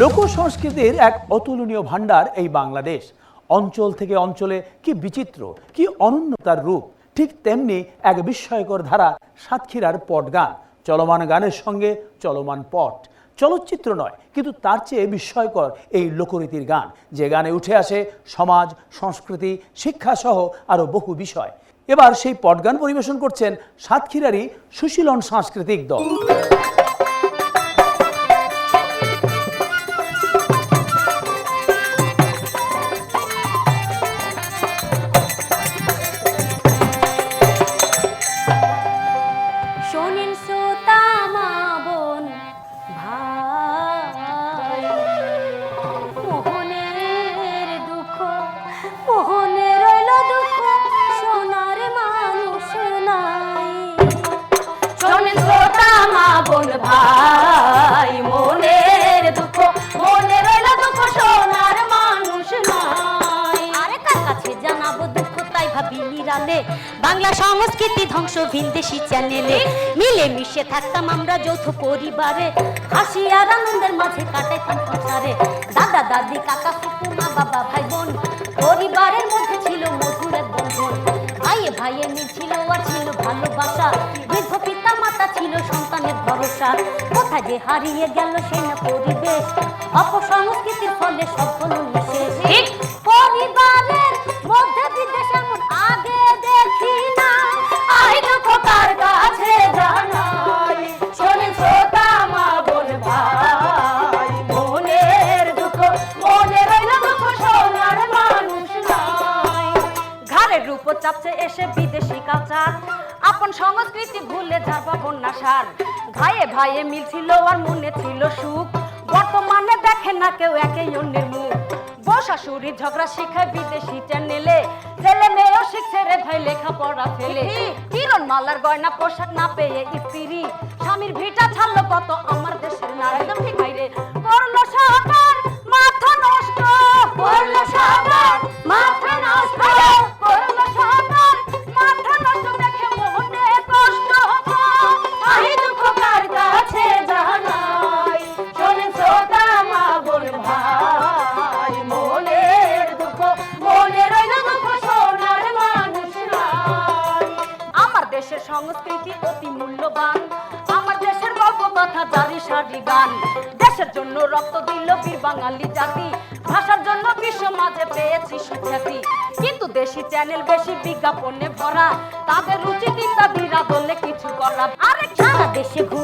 লোক সংস্কৃতির এক অতুলনীয় ভাণ্ডার এই বাংলাদেশ। অঞ্চল থেকে অঞ্চলে কি বিচিত্র, কি অনন্যতার রূপ, ঠিক তেমনি এক বিস্ময়কর ধারা সাতক্ষীরার পট গান চলমান গানের সঙ্গে চলমান পট। চলচ্চিত্র নয়, কিন্তু তার চেয়ে বিস্ময়কর এই লোকরীতির গান। যে গানে উঠে আসে সমাজ, সংস্কৃতি, শিক্ষা সহ আরও বহু বিষয়। এবার সেই পটগান পরিবেশন করছেন সাতক্ষীরারই সুশীলন সাংস্কৃতিক দল। শোনেন শ্রোতা মা বোন, ভাই। মোহনের দুঃখ, মোহনের রইল দুঃখ, সোনার মানুষ নাই। শোনেন শ্রোতা মা বোন, ভাই। বাংলা সংস্কৃতি ধ্বংস ভিনদেশি চ্যানেলে মিলে মিশে থাকতাম আমরা যৌথ পরিবারে। হাসি আর আনন্দের মাঝে কাটাইতাম সংসারে দাদা দাদি কাকা ফুকু মা বাবা ভাই বোন পরিবারের মধ্যে ছিল মধুর এক বন্ধন। ভাইয়ে ভাইয়ে মিল ছিল আর ছিল ভালোবাসা। বৃদ্ধ পিতা মাতা ছিল সন্তানের ভরসা। কোথায় যে হারিয়ে গেল সে না পরিবেশ। অপসংস্কৃতির ফলে সব হলো নিঃশেষ। চাপছে এসে বিদেশি কালচার। আপন সংস্কৃতি ভুলে যার যাবা বন্যা সার। ভাইয়ে ভাইয়ে মিল ছিল আর মনে ছিল সুখ। বর্তমানে দেখে না কেউ একে অন্যের মুখ। বসাশুরি ঝগড়া শিখায় বিদেশি চ্যানেলে। ছেলে মেয়েও শিখছে রে ভাই লেখাপড়া ফেলে। কিরণ মালার গয়না পোশাক না পেয়ে স্ত্রী। স্বামীর ভিটা ছাড়লো কত আমার দেশের নারী। একদম ঠিক। ভাই রে কথা জারি সারি গান। দেশের জন্য রক্ত দিল বীর বাঙালি জাতি। ভাষার জন্য বিশ্ব মাঝে পেয়েছি সুখ্যাতি। কিন্তু দেশি চ্যানেল বেশি বিজ্ঞাপনে ভরা। তাদের রুচি চিন্তা বিরাদলে কিছু করা। আরে সারা দেশে ঘুরে